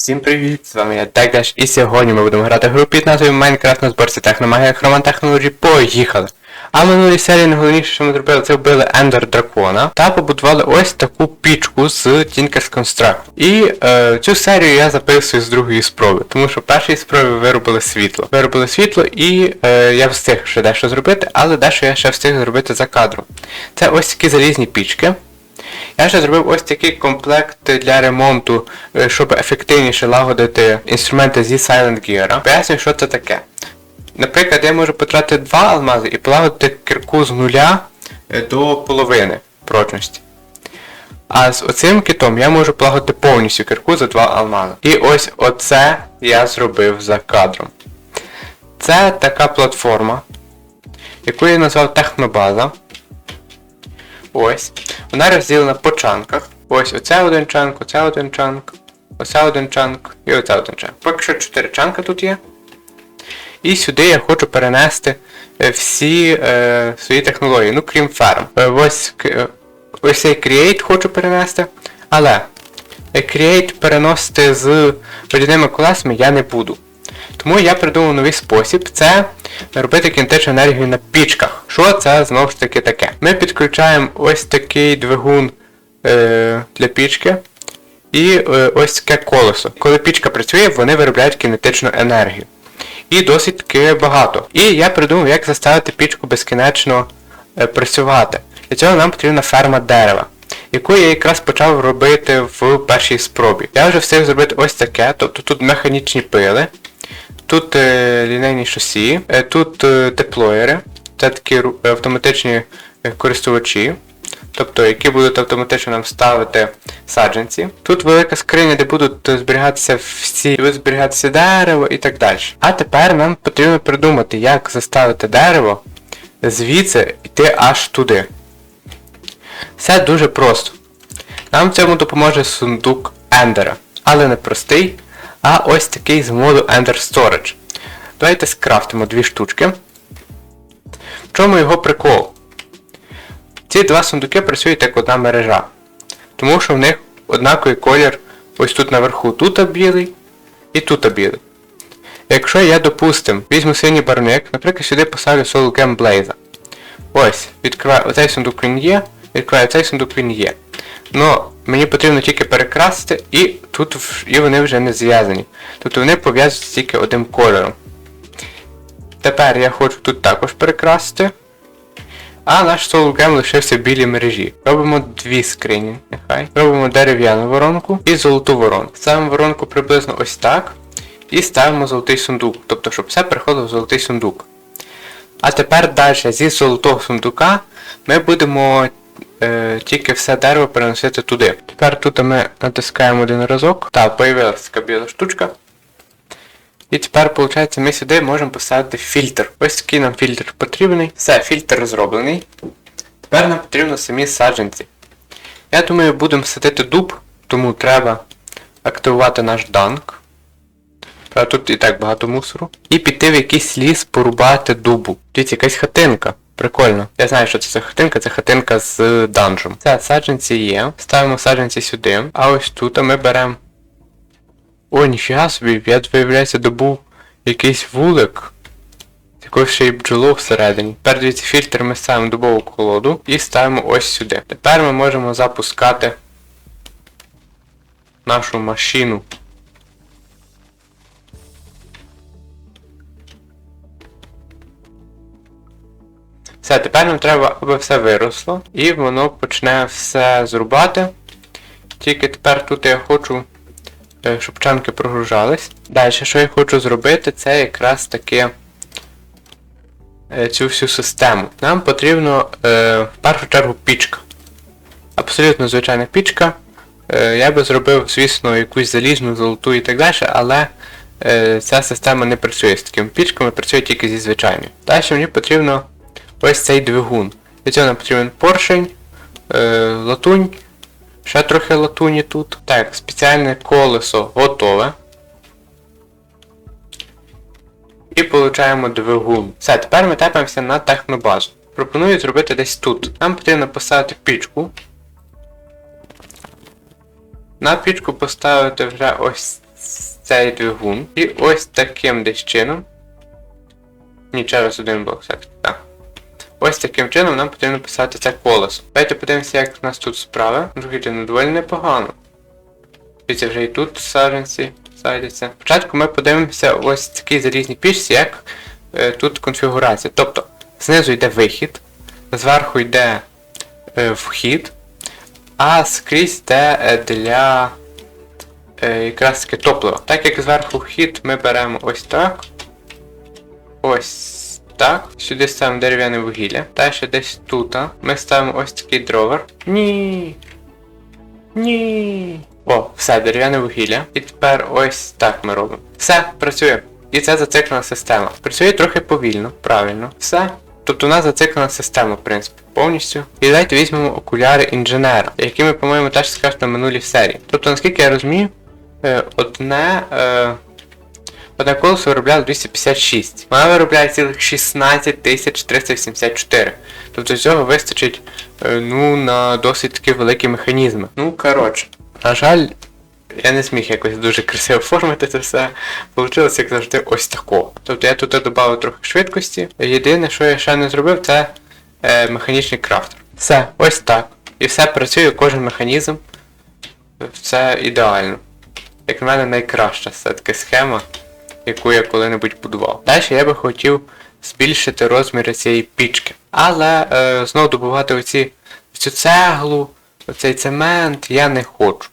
Всім привіт, з вами я Дегдаш, і сьогодні ми будемо грати гру під назвою Майнкрафт на зборці Техномагія Хроман Technology. Поїхали! А в минулій серії найголовніше, що ми зробили, це вбили Ендер Дракона та побудували ось таку пічку з Tinker's Construct. І е, цю серію я записую з другої спроби, тому що в першій спробі виробили світло. Виробили світло і е, я встиг ще дещо зробити, але дещо я ще встиг зробити за кадром. Це ось такі залізні пічки. Я ще зробив ось такий комплект для ремонту, е, щоб ефективніше лагодити інструменти зі Silent Gear. Поясню, що це таке. Наприклад, я можу потратити два алмази і полагодити кирку з нуля е, до половини прочності. А з оцим китом я можу полагодити повністю кирку за два алмази. І ось оце я зробив за кадром. Це така платформа, яку я назвав Технобаза. Ось. Вона розділена по чанках. Ось оце один чанк, оце один чанк, оце один чанк і оце один чанк. Поки що 4 чанка тут є. І сюди я хочу перенести е, всі е, свої технології, ну крім ферм. Е, ось, е, ось цей Create хочу перенести. Але Create переносити з водяними колесами я не буду. Тому я придумав новий спосіб, це робити кінетичну енергію на пічках. Що це знову ж таки таке? Ми підключаємо ось такий двигун е, для пічки і е, ось таке колесо. Коли пічка працює, вони виробляють кінетичну енергію. І досить таки багато. І я придумав, як заставити пічку безкінечно е, працювати. Для цього нам потрібна ферма дерева, яку я якраз почав робити в першій спробі. Я вже встиг зробити ось таке, тобто тут механічні пили, тут е, лінейні шосі, е, тут е, теплоєри, це такі автоматичні е, користувачі. Тобто, які будуть автоматично нам ставити саджанці. Тут велика скриня, де будуть е, зберігатися всі, будуть зберігатися дерево і так далі. А тепер нам потрібно придумати, як заставити дерево звідси йти аж туди. Все дуже просто. Нам в цьому допоможе сундук Ендера. Але не простий, а ось такий з моду Ender Storage. Давайте скрафтимо дві штучки. В чому його прикол? Ці два сундуки працюють як одна мережа. Тому що в них однаковий колір ось тут наверху тут білий і тут білий. Якщо я, допустим, візьму синій барвник, наприклад, сюди поставлю Soul Gem Blaze. Ось, відкриваю оцей сундук він є, відкриваю цей сундук він є. Ну, мені потрібно тільки перекрасити і тут і вони вже не зв'язані. Тобто вони пов'язуються тільки одним кольором. Тепер я хочу тут також перекрасити. А наш SoulGem лишився в білій мережі. Робимо дві скрині, нехай. Робимо дерев'яну воронку і золоту воронку. Ставимо воронку приблизно ось так. І ставимо золотий сундук. Тобто, щоб все приходило в золотий сундук. А тепер далі зі золотого сундука ми будемо е, тільки все дерево переносити туди. Тепер тут ми натискаємо один разок. Так, появилася така біла штучка. І тепер, виходить, ми сюди можемо поставити фільтр. Ось такий нам фільтр потрібний. Все, фільтр зроблений. Тепер нам потрібно самі саджанці. Я думаю, будемо садити дуб, тому треба активувати наш данк. Тут і так багато мусору. І піти в якийсь ліс порубати дубу. Тут якась хатинка. Прикольно. Я знаю, що це за хатинка, це хатинка з данжем. Це саджанці є. Ставимо саджанці сюди. А ось тут ми беремо. О, ніфіга собі, я виявляється добув якийсь вулик. Якоюсь ще й бджолу всередині. Тепер дивіться, фільтр ми ставимо дубову колоду і ставимо ось сюди. Тепер ми можемо запускати нашу машину. Все, тепер нам треба, аби все виросло, і воно почне все зрубати. Тільки тепер тут я хочу, е, щоб чанки прогружались. Далі, що я хочу зробити, це якраз таки е, цю всю систему. Нам потрібно е, в першу чергу пічка. Абсолютно звичайна пічка. Я би зробив, звісно, якусь залізну, золоту і так далі, але ця система не працює з такими пічками, працює тільки зі звичайною. Далі мені потрібно ось цей двигун. Для цього нам потрібен поршень, е, латунь, ще трохи латуні тут. Так, спеціальне колесо готове. І получаємо двигун. Все, тепер ми тепаємося на технобазу. Пропоную зробити десь тут. Нам потрібно поставити пічку. На пічку поставити вже ось цей двигун. І ось таким десь чином. Ні, через один блок, так. Ось таким чином нам потрібно писати це колесо. Давайте подивимося, як у нас тут справи. Друзі, ну доволі непогано. Дивіться, вже і тут саджанці садяться. Спочатку ми подивимося ось такій залізній пічці, як е, тут конфігурація. Тобто, знизу йде вихід, зверху йде е, вхід, а скрізь йде е, для е, якраз таки топлива. Так як зверху вхід ми беремо ось так. Ось так. Сюди ставимо дерев'яне вугілля. Далі десь тут ми ставимо ось такий дровер. Ні. Ні. О, все, дерев'яне вугілля. І тепер ось так ми робимо. Все, працює. І це зациклена система. Працює трохи повільно, правильно. Все. Тобто у нас зациклена система, в принципі, повністю. І давайте візьмемо окуляри інженера, які ми, по-моєму, теж скажемо на минулій серії. Тобто, наскільки я розумію, е, одне. Одне колесо виробляє 256. Вона виробляє цілих 16 384. Тобто цього вистачить е, ну, на досить таки великі механізми. Ну, коротше, на жаль, я не зміг якось дуже красиво оформити це все. Получилося, як завжди, ось тако. Тобто я тут додав трохи швидкості. Єдине, що я ще не зробив, це е, механічний крафтер. Все, ось так. І все працює, кожен механізм. Все ідеально. Як на мене, найкраща все-таки схема яку я коли-небудь будував. Далі я би хотів збільшити розміри цієї пічки. Але е, знову добувати оці, цю цеглу, оцей цемент я не хочу.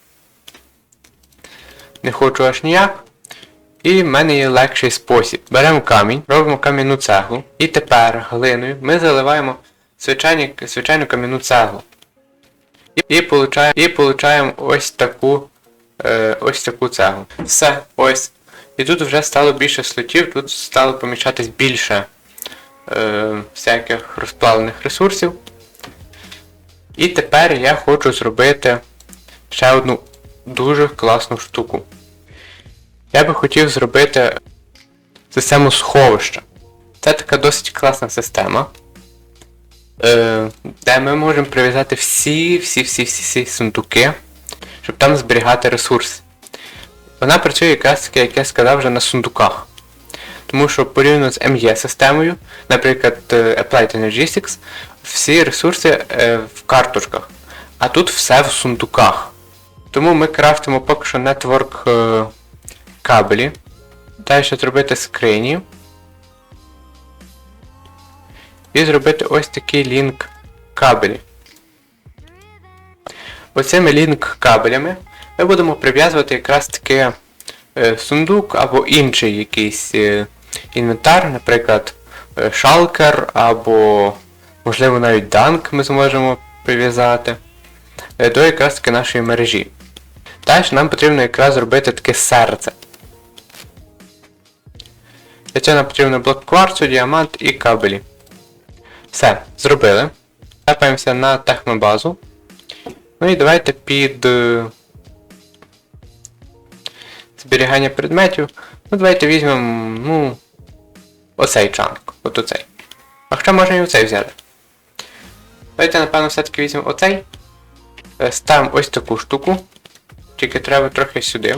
Не хочу аж ніяк. І в мене є легший спосіб. Беремо камінь, робимо кам'яну цеглу. І тепер глиною ми заливаємо звичайні, звичайну кам'яну цеглу. І, і, і получаємо ось таку е, ось таку цеглу. Все, ось. І тут вже стало більше слотів, тут стало помічатись більше е, всяких розплавлених ресурсів. І тепер я хочу зробити ще одну дуже класну штуку. Я би хотів зробити систему сховища. Це така досить класна система, е, де ми можемо прив'язати всі-всі-всі-всі сундуки, щоб там зберігати ресурси. Вона працює якраз таки, як я сказав, вже на сундуках. Тому що порівняно з ME системою, наприклад, е, Applied Energistics, всі ресурси е, в карточках, а тут все в сундуках. Тому ми крафтимо поки що network е, кабелі. Далі зробити скрині. І зробити ось такий лінк кабелі. Оцими лінк кабелями ми будемо прив'язувати якраз таки е, сундук або інший якийсь е, інвентар, наприклад, е, шалкер або, можливо, навіть данк ми зможемо прив'язати до якраз таки нашої мережі. Далі нам потрібно якраз зробити таке серце. Для цього нам потрібно блок кварцу, діамант і кабелі. Все, зробили. Тапаємося на технобазу. Ну і давайте під зберігання предметів. Ну давайте візьмемо, ну, оцей чанк. От оцей. А хоча можна і оцей взяти. Давайте, напевно, все-таки візьмемо оцей. Е, ставимо ось таку штуку. Тільки треба трохи сюди.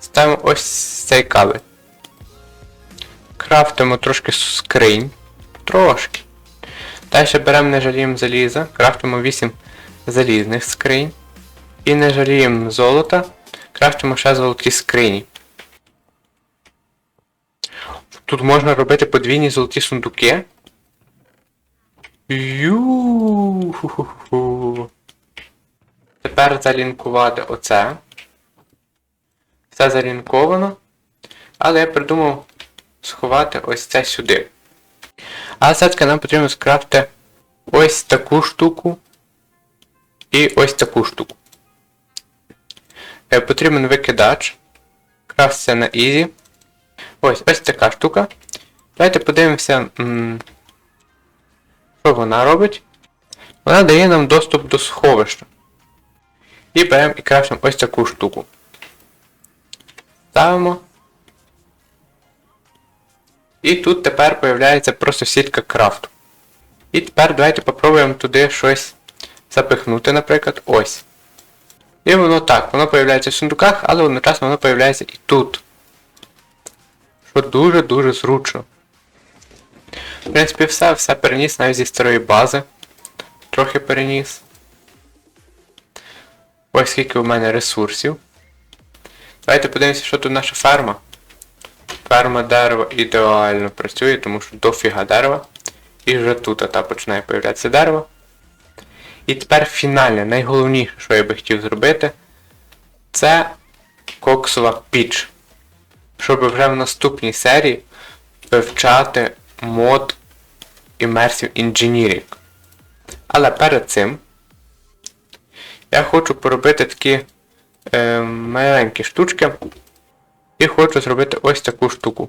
Ставимо ось цей кабель. Крафтимо трошки скринь. Трошки. Далі беремо не жаліємо заліза, крафтимо 8 залізних скринь. І не жаліємо золота. Крафтимо ще золоті скрині. Тут можна робити подвійні золоті сундуки. Ю. Тепер залінкувати оце. Все залінковано. Але я придумав сховати ось це сюди. А все-таки нам потрібно скрафти ось таку штуку і ось таку штуку. Е, потрібен викидач. Крафтся на Easy. Ось ось така штука. Давайте подивимося, що вона робить. Вона дає нам доступ до сховища. І беремо і крафтимо ось таку штуку. Ставимо. І тут тепер з'являється просто сітка крафту. І тепер давайте попробуємо туди щось запихнути, наприклад, ось. І воно так, воно появляється в сундуках, але одночасно воно появляється і тут. Що дуже-дуже зручно. В принципі, все, все переніс навіть зі старої бази. Трохи переніс. Ось скільки у мене ресурсів. Давайте подивимося, що тут наша ферма. Ферма дерева ідеально працює, тому що дофіга дерева. І вже тут та починає появлятися дерево. І тепер фінальне, найголовніше, що я би хотів зробити, це коксова піч. Щоб вже в наступній серії вивчати мод Immersive Engineering. Але перед цим я хочу поробити такі е, маленькі штучки. І хочу зробити ось таку штуку.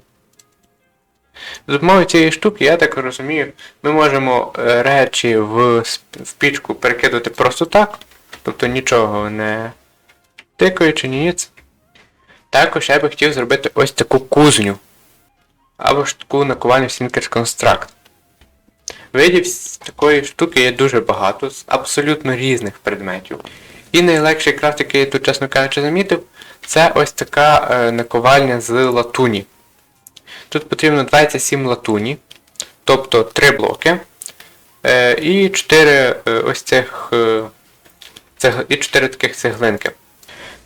За допомогою цієї штуки, я так розумію, ми можемо е, речі в, в пічку перекидати просто так. Тобто нічого не тикаючи, ні ніц. Також я би хотів зробити ось таку кузню. Або ж таку накувальню Sinkers Construct. Видів з такої штуки є дуже багато, з абсолютно різних предметів. І найлегший крафт, який я тут, чесно кажучи, замітив, це ось така е, наковальня з латуні. Тут потрібно 27 латуні, тобто 3 блоки. Е, і 4 е, ось цих е, і 4 таких цеглинки.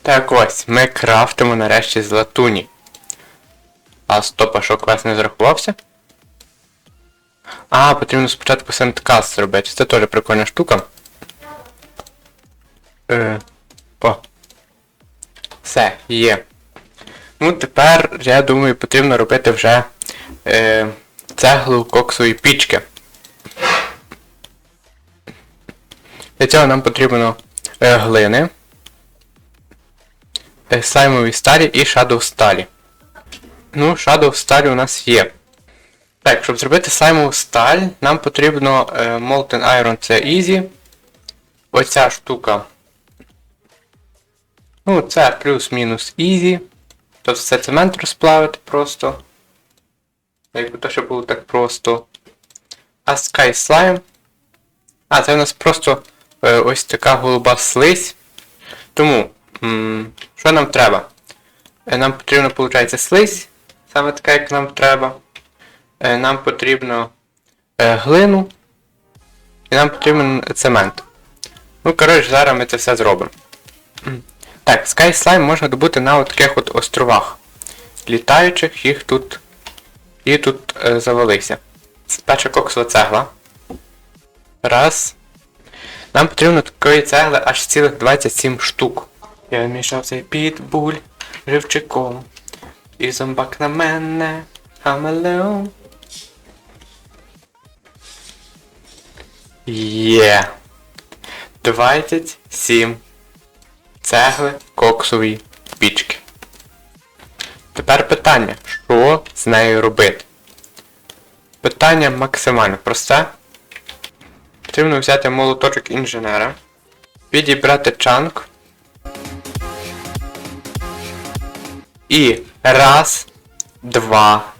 Так ось, ми крафтимо нарешті з латуні. А стоп, а що квест не зарахувався? А, потрібно спочатку сенткаст зробити. Це теж прикольна штука. Е, о. Все, є. Ну, тепер, я думаю, потрібно робити вже е, цеглу коксової пічки. Для цього нам потрібно е, глини, е, слаймові сталі і Shadow сталі. Ну, Shadow сталі у нас є. Так, щоб зробити слаймову сталь, нам потрібно е, Molten Iron це Easy. Оця штука. Ну, це плюс-мінус Easy. Тобто це цемент розплавити просто. Якби то ще було так просто. А Sky Slime. А, це у нас просто е, ось така голуба слизь. Тому, м, що нам треба? Е, нам потрібно, виходить, слизь, саме така, як нам треба. Е, нам потрібно е, глину. І нам потрібен цемент. Ну, коротше, зараз ми це все зробимо. Так, Sky Slime можна добути на таких от островах. Літаючих їх тут. І тут е, завелися. Перша коксова цегла. Раз. Нам потрібно такої цегли аж цілих 27 штук. Я вмішав цей підбуль живчиком. І зомбак на мене. Хамелеон. Є. 27 цегли коксової пічки. Тепер питання, що з нею робити? Питання максимально просте. Потрібно взяти молоточок інженера, підібрати чанк. І раз, два,